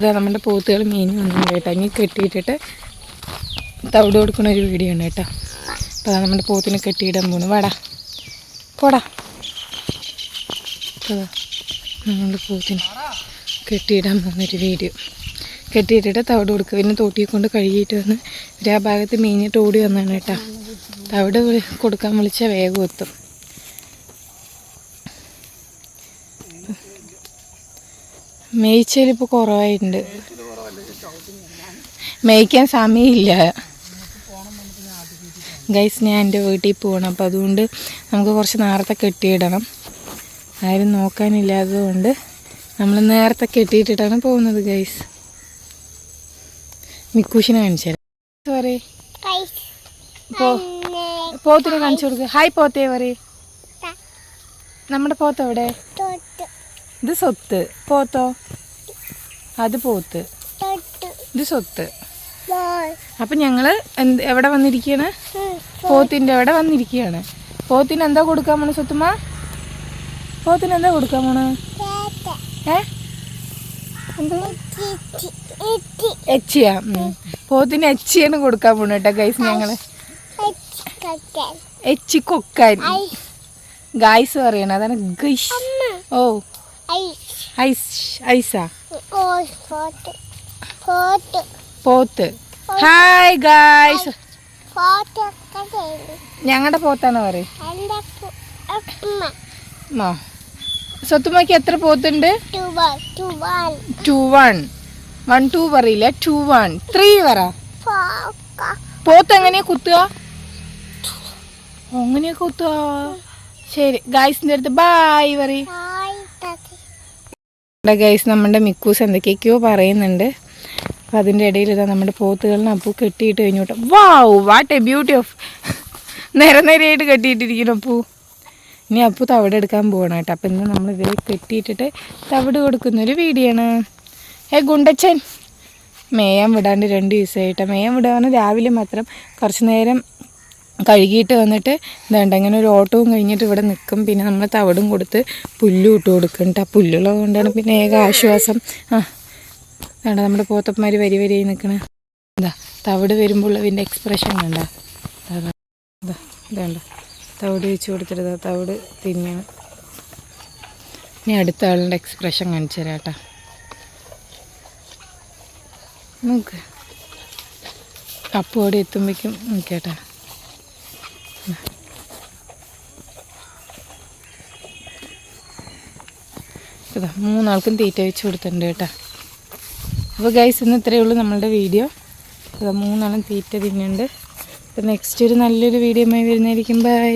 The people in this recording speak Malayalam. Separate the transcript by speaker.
Speaker 1: ഇതാ നമ്മുടെ പോത്തുകൾ മീൻ വന്നിട്ടുണ്ട് കേട്ടോ. ഇനി കെട്ടിയിട്ടിട്ട് തവിട് കൊടുക്കുന്ന ഒരു വീഡിയോ ഉണ്ട് കേട്ടോ. അപ്പോൾ നമ്മുടെ പോത്തിനെ കെട്ടിയിടാൻ പോണു. വടാ. പോടാ. അതാ നമ്മുടെ പോത്തിനെ കെട്ടിയിടാൻ പോകുന്നൊരു വീഡിയോ കെട്ടിയിട്ടിട്ട് തവിട് കൊടുക്കുക. പിന്നെ തോട്ടിയെ കൊണ്ട് കഴുകിയിട്ട് വന്ന് ഒരു ആ ഭാഗത്ത് മീനിട്ട് ഓടി വന്നാണ് കേട്ടോ. തവിട് കൊടുക്കാൻ വിളിച്ചാൽ വേഗം എത്തും. മേയ്ച്ചൽ ഇപ്പോൾ കുറവായിട്ടുണ്ട്. മേയ്ക്കാൻ സമയമില്ല. ഗൈസ് ഞാൻ എന്റെ വീട്ടിൽ പോകണം അപ്പോൾ അതുകൊണ്ട് നമുക്ക് കുറച്ച് നേരത്തെ കെട്ടിയിടണം. ആരും നോക്കാനില്ലാത്തതുകൊണ്ട് നമ്മൾ നേരത്തെ കെട്ടിയിട്ടിട്ടാണ് പോകുന്നത് ഗൈസ് മിക്കൂഷിനെ കാണിച്ചു തരാം പറയേ. പോത്തിനെ കാണിച്ചു കൊടുക്കുക ഹായ് പോത്തേ പറയേ. നമ്മുടെ പോത്ത് എവിടെ? ഇത് സ്വത്ത്. പോത്തോ? അത് പോത്ത്. ഇത് സ്വത്ത്. അപ്പം ഞങ്ങൾ എന്ത് എവിടെ വന്നിരിക്കുകയാണ് പോത്തിന്റെ അവിടെ വന്നിരിക്കുകയാണ് പോത്തിന് എന്താ കൊടുക്കാൻ പോണ സ്വത്തുമ്മ? പോത്തിന് എന്താ കൊടുക്കാൻ പോണ? ഏ? എച്ചിയാ. പോത്തിന് എച്ചിയാണ് കൊടുക്കാൻ പോണ കേട്ടോ ഗൈസ് ഞങ്ങൾ എച്ചി കൊക്കാൻ ഗായ്സ് പറയണ അതാണ് ഗൈസ് ഓ. ഐസ് ഐസാ? പോത്ത്. ഹായ് ഗായ്സ് ഞങ്ങളുടെ പോത്താണോ പറയും? ആ സ്വത്തുമ്മക്ക് എത്ര പോത്തുണ്ട്? ടു വൺ വൺ ടു പറയില്ല? ടു വൺ ത്രീ പറ. പോത്ത് എങ്ങനെയാ കുത്തുക അങ്ങനെയാ കുത്തുക. ശരി. ഗായ്സിന്റെ അടുത്ത് ബായ് പറയും. ഗൈസ് നമ്മുടെ മിക്കൂസ് എന്തൊക്കെയൊക്കെയോ പറയുന്നുണ്ട്. അപ്പം അതിന്റെ ഇടയിൽ ഇതാ നമ്മുടെ പോത്തുകളിന് അപ്പൂ കെട്ടിയിട്ട് കഴിഞ്ഞോട്ടെ wow what a beauty of നിര നിരയായിട്ട് കെട്ടിയിട്ടിരിക്കുന്നു അപ്പൂ. ഇനി അപ്പൂ തവിട് എടുക്കാൻ പോകണം കേട്ടോ. അപ്പം ഇന്ന് നമ്മൾ ഇതിൽ കെട്ടിയിട്ടിട്ട് തവിട് കൊടുക്കുന്നൊരു വീഡിയോ ആണ്. ഏ ഗുണ്ടച്ചൻ. മേയാൻ വിടാണ്ട് രണ്ട് ദിവസമായിട്ട്. മേയാൻ വിടാൻ രാവിലെ മാത്രം കുറച്ച് നേരം കഴുകിയിട്ട് വന്നിട്ട് ഇതാണ്ട് അങ്ങനെ ഒരു ഓട്ടവും കഴിഞ്ഞിട്ട് ഇവിടെ നിൽക്കും. പിന്നെ നമ്മൾ തവിടും കൊടുത്ത് പുല്ലും ഇട്ട് കൊടുക്കുന്നുണ്ട്. ആ പുല്ലുള്ളത് കൊണ്ടാണ് പിന്നെ ഏക ആശ്വാസം. ആ വേണ്ട നമ്മുടെ പോത്തപ്പന്മാർ വരി വരിയായി നിൽക്കണ. എന്താ തവിട് വരുമ്പോൾ ഇതിന്റെ എക്സ്പ്രഷൻ ഇതാ ഇതാണ്ട തവിട് വെച്ച് കൊടുത്തിട്ട് തവിട് തിന്നാണ് ഇനി അടുത്ത ആളുടെ എക്സ്പ്രഷൻ കാണിച്ചു തരാം കേട്ടോ. നോക്ക്. അപ്പോൾ എത്തുമ്പോഴേക്കും നോക്കിയേട്ടാ. ഇതാ മൂന്നാൾക്കും തീറ്റ വെച്ച് കൊടുത്തിട്ടുണ്ട് കേട്ടോ. അപ്പോൾ ഗൈസ് ഇന്ന് ഇത്രയേ ഉള്ളൂ നമ്മളുടെ വീഡിയോ ഇതാ മൂന്നാളും തീറ്റ തിന്നുന്നുണ്ട്. അപ്പോൾ നെക്സ്റ്റ് ഒരു നല്ലൊരു വീഡിയോ ആയി വരുന്നതായിരിക്കും. ബൈ